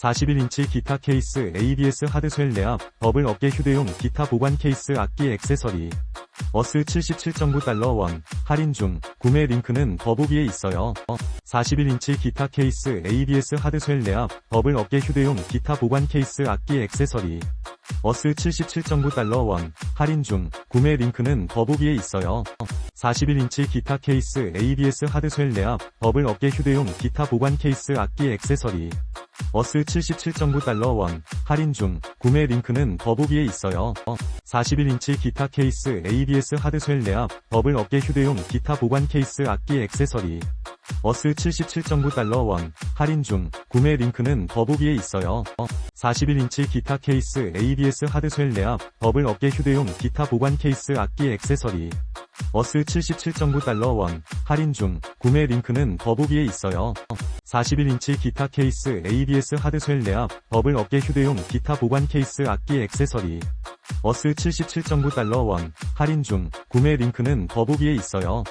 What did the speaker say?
41인치 기타 케이스 ABS 하드쉘 내압, 버블 어깨 휴대용 기타 보관 케이스 악기 액세서리. 어스 77.9달러 원, 할인 중, 구매 링크는 더보기에 있어요. 41인치 기타 케이스 ABS 하드쉘 내압, 버블 어깨 휴대용 기타 보관 케이스 악기 액세서리. 어스 77.9달러 원, 할인 중, 구매 링크는 더보기에 있어요. 41인치 기타 케이스 ABS 하드쉘 내압, 버블 어깨 휴대용 기타 보관 케이스 악기 액세서리. 어스 77.9달러 원, 할인 중, 구매 링크는 더보기에 있어요. 41인치 기타 케이스 ABS 하드쉘 내압, 버블 어깨 휴대용 기타 보관 케이스 악기 액세서리. 어스 77.9달러 원, 할인 중, 구매 링크는 더보기에 있어요. 41인치 기타 케이스 ABS 하드쉘 내압, 버블 어깨 휴대용 기타 보관 케이스 악기 액세서리. 어스 77.9달러 원, 할인 중, 구매 링크는 더보기에 있어요. 41인치 기타 케이스 ABS 하드쉘 내압, 버블 어깨 휴대용 기타 보관 케이스 악기 액세서리. 어스 77.9달러 원, 할인 중, 구매 링크는 더보기에 있어요.